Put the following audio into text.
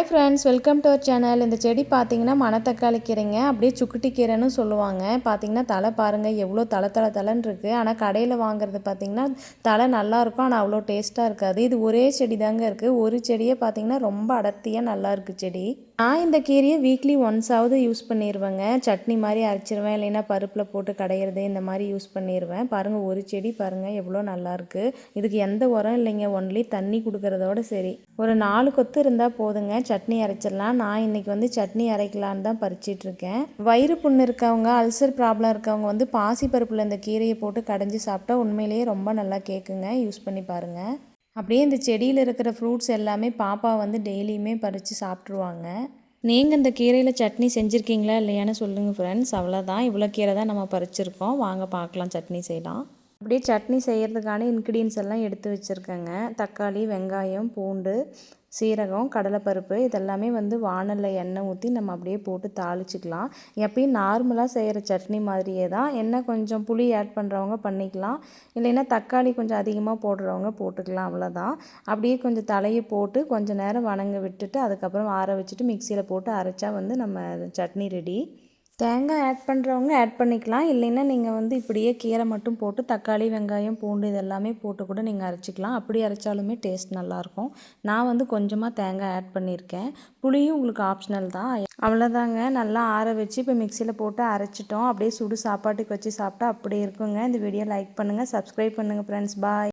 Hi friends welcome to our channel இந்த செடி பார்த்தீங்கன்னா மணத்தக்காளி கீரைங்க. அப்படியே சுக்குட்டி கீரைன்னு சொல்லுவாங்க. பார்த்தீங்கன்னா தலை பாருங்கள் எவ்வளோ தலை தலை தலைன்னு இருக்குது ஆனால் கடையில் வாங்குறது பார்த்தீங்கன்னா தலை நல்லாயிருக்கும் ஆனால் அவ்வளோ டேஸ்ட்டாக இருக்காது. இது ஒரே செடி தாங்க இருக்குது ஒரு செடியே பார்த்தீங்கன்னா ரொம்ப அடர்த்தியாக நல்லா இருக்குது செடி. நான் இந்த கீரையை வீக்லி ஒன்ஸாவது யூஸ் பண்ணிடுவேங்க சட்னி மாதிரி அரைச்சிருவேன் இல்லைன்னா பருப்பில் போட்டு கடையிறது இந்த மாதிரி யூஸ் பண்ணிடுவேன் பாருங்கள் ஒரு செடி பாருங்கள் எவ்வளோ நல்லாயிருக்கு இதுக்கு எந்த உரம் இல்லைங்க ஒன்லி தண்ணி கொடுக்கறதோட சரி. ஒரு நாலு கொத்து இருந்தால் போதுங்க. சட்னி அரைச்சிடலாம். நான் இன்றைக்கி வந்து சட்னி அரைக்கலான்னு தான் பறிச்சிட்ருக்கேன். வயிறு புண்ணு இருக்கவங்க அல்சர் ப்ராப்ளம் இருக்கவங்க வந்து பாசி பருப்பில் இந்த கீரையை போட்டு கடைஞ்சி சாப்பிட்டா உண்மையிலேயே ரொம்ப நல்லா கேட்குங்க யூஸ் பண்ணி பாருங்கள் அப்படியே இந்த செடியில் இருக்கிற ஃப்ரூட்ஸ் எல்லாமே பாப்பா வந்து டெய்லியுமே பறித்து சாப்பிட்ருவாங்க நீங்கள் இந்த கீரையில் சட்னி செஞ்சுருக்கீங்களா இல்லையான்னு சொல்லுங்கள் ஃப்ரெண்ட்ஸ் அவ்வளோதான் இவ்வளோ கீரை தான் நம்ம பறிச்சிருக்கோம். வாங்க பார்க்கலாம் சட்னி செய்யலாம். அப்படியே சட்னி செய்கிறதுக்கான இன்க்ரீடியன்ஸ் எல்லாம் எடுத்து வச்சுருக்கேங்க. தக்காளி வெங்காயம் பூண்டு சீரகம் கடலைப்பருப்பு இதெல்லாமே வந்து வானலில் எண்ணெய் ஊற்றி நம்ம அப்படியே போட்டு தாளிச்சிக்கலாம். எப்பயும் நார்மலாக செய்கிற சட்னி மாதிரியே தான். எண்ணெய் கொஞ்சம் புளி ஆட் பண்ணுறவங்க பண்ணிக்கலாம். இல்லைன்னா தக்காளி கொஞ்சம் அதிகமாக போடுறவங்க போட்டுக்கலாம் அவ்வளோதான் அப்படியே கொஞ்சம் தலையை போட்டு கொஞ்சம் நேரம் வணங்க விட்டுட்டு அதுக்கப்புறம் ஆற வச்சுட்டு மிக்சியில் போட்டு அரைச்சா வந்து நம்ம சட்னி ரெடி தேங்காய் ஆட் பண்ணுறவங்க ஆட் பண்ணிக்கலாம். இல்லைன்னா நீங்கள் வந்து இப்படியே கீரை மட்டும் போட்டு தக்காளி வெங்காயம் பூண்டு இதெல்லாமே போட்டு கூட நீங்கள் அரைச்சிக்கலாம். அப்படி அரைச்சாலுமே டேஸ்ட் நல்லாயிருக்கும். நான் வந்து கொஞ்சமாக தேங்காய் ஆட் பண்ணியிருக்கேன். புளியும் உங்களுக்கு ஆப்ஷனல் தான். அவ்வளோதாங்க நல்லா ஆற வச்சு இப்போ மிக்சியில் போட்டு அரைச்சிட்டோம். அப்படியே சுடு சாப்பாட்டுக்கு வச்சு சாப்பிட்டா அப்படியே இருக்குங்க. இந்த வீடியோ லைக் பண்ணுங்கள் சப்ஸ்கிரைப் பண்ணுங்கள் ஃப்ரெண்ட்ஸ் பாய்